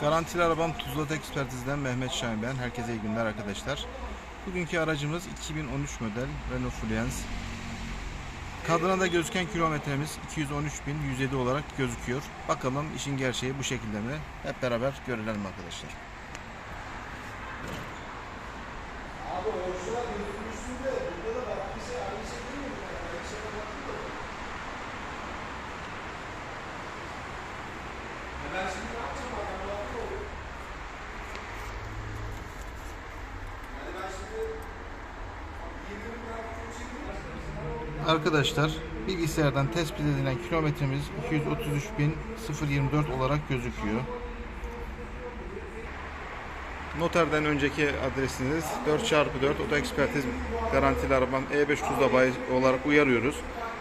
Garantili arabam Tuzla Ekspertiz'den Mehmet Şahin ben. Herkese iyi günler arkadaşlar. Bugünkü aracımız 2013 model Renault Fluence. Kadranda gözüken kilometremiz 213.107 olarak gözüküyor. Bakalım işin gerçeği bu şekilde mi? Hep beraber görelim arkadaşlar. Arkadaşlar bilgisayardan tespit edilen kilometremiz 233.024 olarak gözüküyor. Noterden önceki adresiniz 4x4 Oto Ekspertiz garantili arabam E5 Tuzla Bayi olarak uyarıyoruz.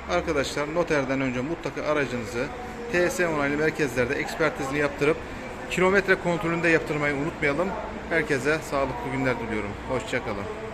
Arkadaşlar noterden önce mutlaka aracınızı TS onaylı merkezlerde ekspertizini yaptırıp kilometre kontrolünde yaptırmayı unutmayalım. Herkese sağlıklı günler diliyorum. Hoşçakalın.